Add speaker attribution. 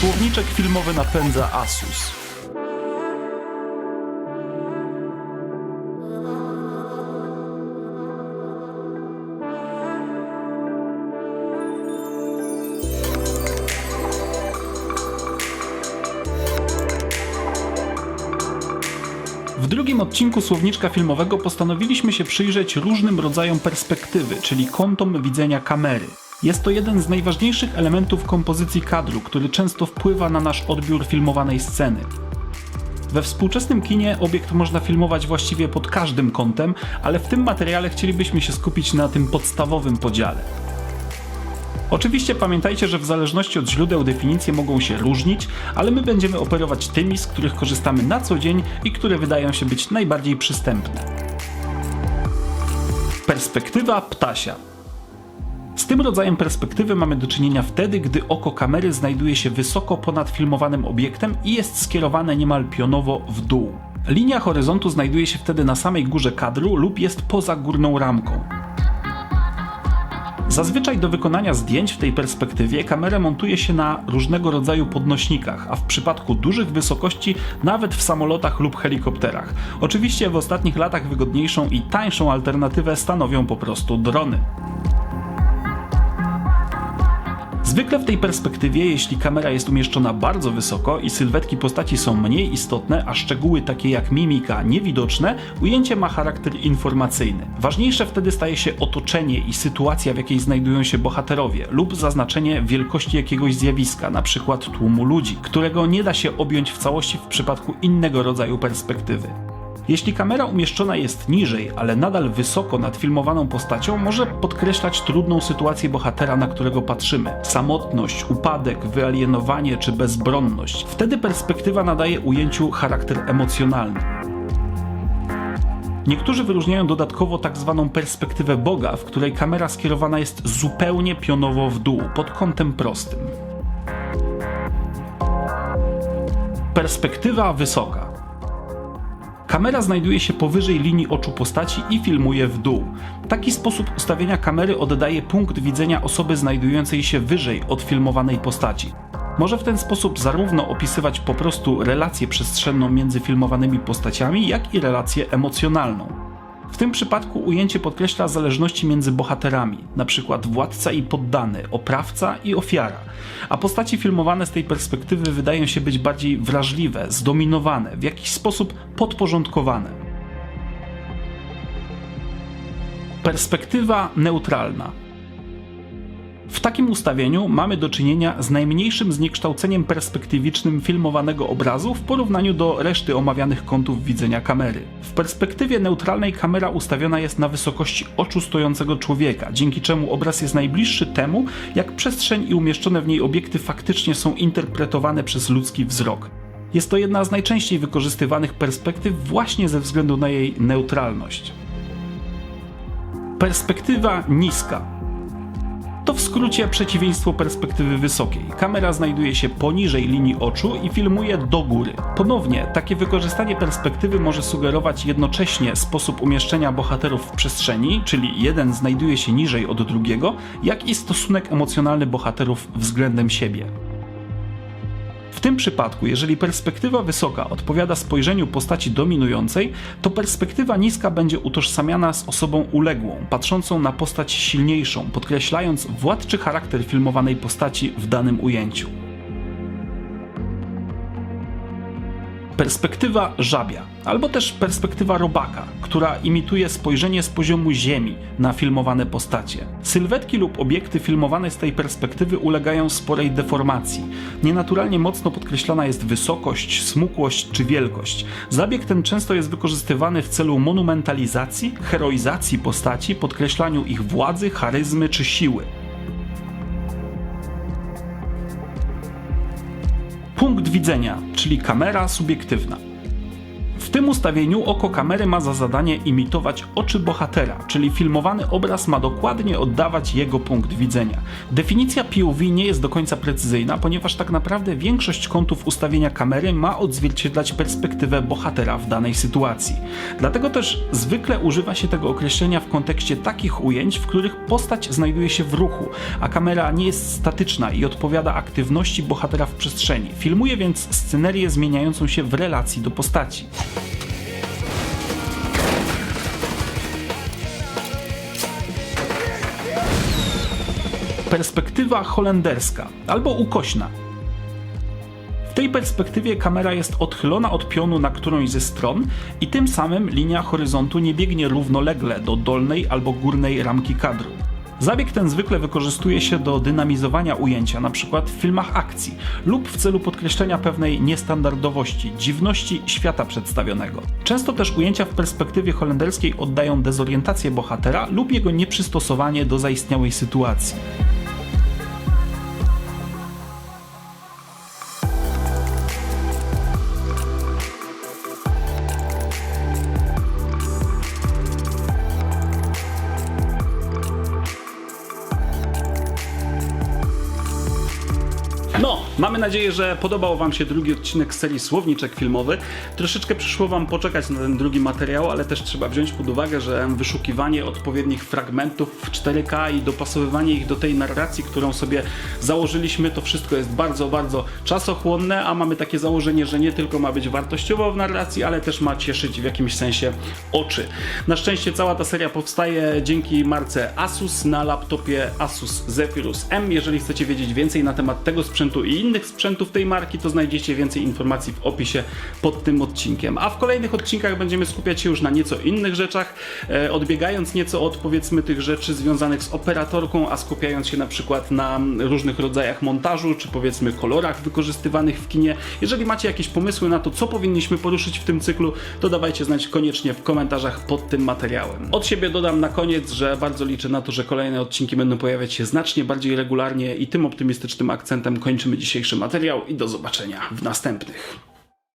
Speaker 1: Słowniczek filmowy napędza Asus. W drugim odcinku słowniczka filmowego postanowiliśmy się przyjrzeć różnym rodzajom perspektywy, czyli kątom widzenia kamery. Jest to jeden z najważniejszych elementów kompozycji kadru, który często wpływa na nasz odbiór filmowanej sceny. We współczesnym kinie obiekt można filmować właściwie pod każdym kątem, ale w tym materiale chcielibyśmy się skupić na tym podstawowym podziale. Oczywiście pamiętajcie, że w zależności od źródeł definicje mogą się różnić, ale my będziemy operować tymi, z których korzystamy na co dzień i które wydają się być najbardziej przystępne. Perspektywa ptasia. Z tym rodzajem perspektywy mamy do czynienia wtedy, gdy oko kamery znajduje się wysoko ponad filmowanym obiektem i jest skierowane niemal pionowo w dół. Linia horyzontu znajduje się wtedy na samej górze kadru lub jest poza górną ramką. Zazwyczaj do wykonania zdjęć w tej perspektywie kamerę montuje się na różnego rodzaju podnośnikach, a w przypadku dużych wysokości nawet w samolotach lub helikopterach. Oczywiście w ostatnich latach wygodniejszą i tańszą alternatywę stanowią po prostu drony. Zwykle w tej perspektywie, jeśli kamera jest umieszczona bardzo wysoko i sylwetki postaci są mniej istotne, a szczegóły takie jak mimika niewidoczne, ujęcie ma charakter informacyjny. Ważniejsze wtedy staje się otoczenie i sytuacja, w jakiej znajdują się bohaterowie, lub zaznaczenie wielkości jakiegoś zjawiska, np. tłumu ludzi, którego nie da się objąć w całości w przypadku innego rodzaju perspektywy. Jeśli kamera umieszczona jest niżej, ale nadal wysoko nad filmowaną postacią, może podkreślać trudną sytuację bohatera, na którego patrzymy. Samotność, upadek, wyalienowanie czy bezbronność. Wtedy perspektywa nadaje ujęciu charakter emocjonalny. Niektórzy wyróżniają dodatkowo tak zwaną perspektywę Boga, w której kamera skierowana jest zupełnie pionowo w dół, pod kątem prostym. Perspektywa wysoka. Kamera znajduje się powyżej linii oczu postaci i filmuje w dół. Taki sposób ustawienia kamery oddaje punkt widzenia osoby znajdującej się wyżej od filmowanej postaci. Może w ten sposób zarówno opisywać po prostu relację przestrzenną między filmowanymi postaciami, jak i relację emocjonalną. W tym przypadku ujęcie podkreśla zależności między bohaterami, np. władca i poddany, oprawca i ofiara, a postaci filmowane z tej perspektywy wydają się być bardziej wrażliwe, zdominowane, w jakiś sposób podporządkowane. Perspektywa neutralna. Takim ustawieniu mamy do czynienia z najmniejszym zniekształceniem perspektywicznym filmowanego obrazu w porównaniu do reszty omawianych kątów widzenia kamery. W perspektywie neutralnej kamera ustawiona jest na wysokości oczu stojącego człowieka, dzięki czemu obraz jest najbliższy temu, jak przestrzeń i umieszczone w niej obiekty faktycznie są interpretowane przez ludzki wzrok. Jest to jedna z najczęściej wykorzystywanych perspektyw właśnie ze względu na jej neutralność. Perspektywa niska. To w skrócie przeciwieństwo perspektywy wysokiej. Kamera znajduje się poniżej linii oczu i filmuje do góry. Ponownie, takie wykorzystanie perspektywy może sugerować jednocześnie sposób umieszczenia bohaterów w przestrzeni, czyli jeden znajduje się niżej od drugiego, jak i stosunek emocjonalny bohaterów względem siebie. W tym przypadku, jeżeli perspektywa wysoka odpowiada spojrzeniu postaci dominującej, to perspektywa niska będzie utożsamiana z osobą uległą, patrzącą na postać silniejszą, podkreślając władczy charakter filmowanej postaci w danym ujęciu. Perspektywa żabia, albo też perspektywa robaka, która imituje spojrzenie z poziomu ziemi na filmowane postacie. Sylwetki lub obiekty filmowane z tej perspektywy ulegają sporej deformacji. Nienaturalnie mocno podkreślana jest wysokość, smukłość czy wielkość. Zabieg ten często jest wykorzystywany w celu monumentalizacji, heroizacji postaci, podkreślaniu ich władzy, charyzmy czy siły. Punkt widzenia, czyli kamera subiektywna. Tym ustawieniu oko kamery ma za zadanie imitować oczy bohatera, czyli filmowany obraz ma dokładnie oddawać jego punkt widzenia. Definicja POV nie jest do końca precyzyjna, ponieważ tak naprawdę większość kątów ustawienia kamery ma odzwierciedlać perspektywę bohatera w danej sytuacji. Dlatego też zwykle używa się tego określenia w kontekście takich ujęć, w których postać znajduje się w ruchu, a kamera nie jest statyczna i odpowiada aktywności bohatera w przestrzeni. Filmuje więc scenerię zmieniającą się w relacji do postaci. Perspektywa holenderska albo ukośna. W tej perspektywie kamera jest odchylona od pionu na którąś ze stron i tym samym linia horyzontu nie biegnie równolegle do dolnej albo górnej ramki kadru. Zabieg ten zwykle wykorzystuje się do dynamizowania ujęcia, np. w filmach akcji, lub w celu podkreślenia pewnej niestandardowości, dziwności świata przedstawionego. Często też ujęcia w perspektywie holenderskiej oddają dezorientację bohatera lub jego nieprzystosowanie do zaistniałej sytuacji. No, mamy nadzieję, że podobał Wam się drugi odcinek serii Słowniczek Filmowy. Troszeczkę przyszło Wam poczekać na ten drugi materiał, ale też trzeba wziąć pod uwagę, że wyszukiwanie odpowiednich fragmentów w 4K i dopasowywanie ich do tej narracji, którą sobie założyliśmy, to wszystko jest bardzo, bardzo czasochłonne, a mamy takie założenie, że nie tylko ma być wartościowo w narracji, ale też ma cieszyć w jakimś sensie oczy. Na szczęście cała ta seria powstaje dzięki marce Asus na laptopie Asus Zephyrus M. Jeżeli chcecie wiedzieć więcej na temat tego sprzętu i innych sprzętów tej marki, to znajdziecie więcej informacji w opisie pod tym odcinkiem. A w kolejnych odcinkach będziemy skupiać się już na nieco innych rzeczach, e, odbiegając nieco od powiedzmy tych rzeczy związanych z operatorką, a skupiając się na przykład na różnych rodzajach montażu, czy powiedzmy kolorach wykorzystywanych w kinie. Jeżeli macie jakieś pomysły na to, co powinniśmy poruszyć w tym cyklu, to dawajcie znać koniecznie w komentarzach pod tym materiałem. Od siebie dodam na koniec, że bardzo liczę na to, że kolejne odcinki będą pojawiać się znacznie bardziej regularnie i tym optymistycznym akcentem kończymy dzisiejszy materiał i do zobaczenia w następnych.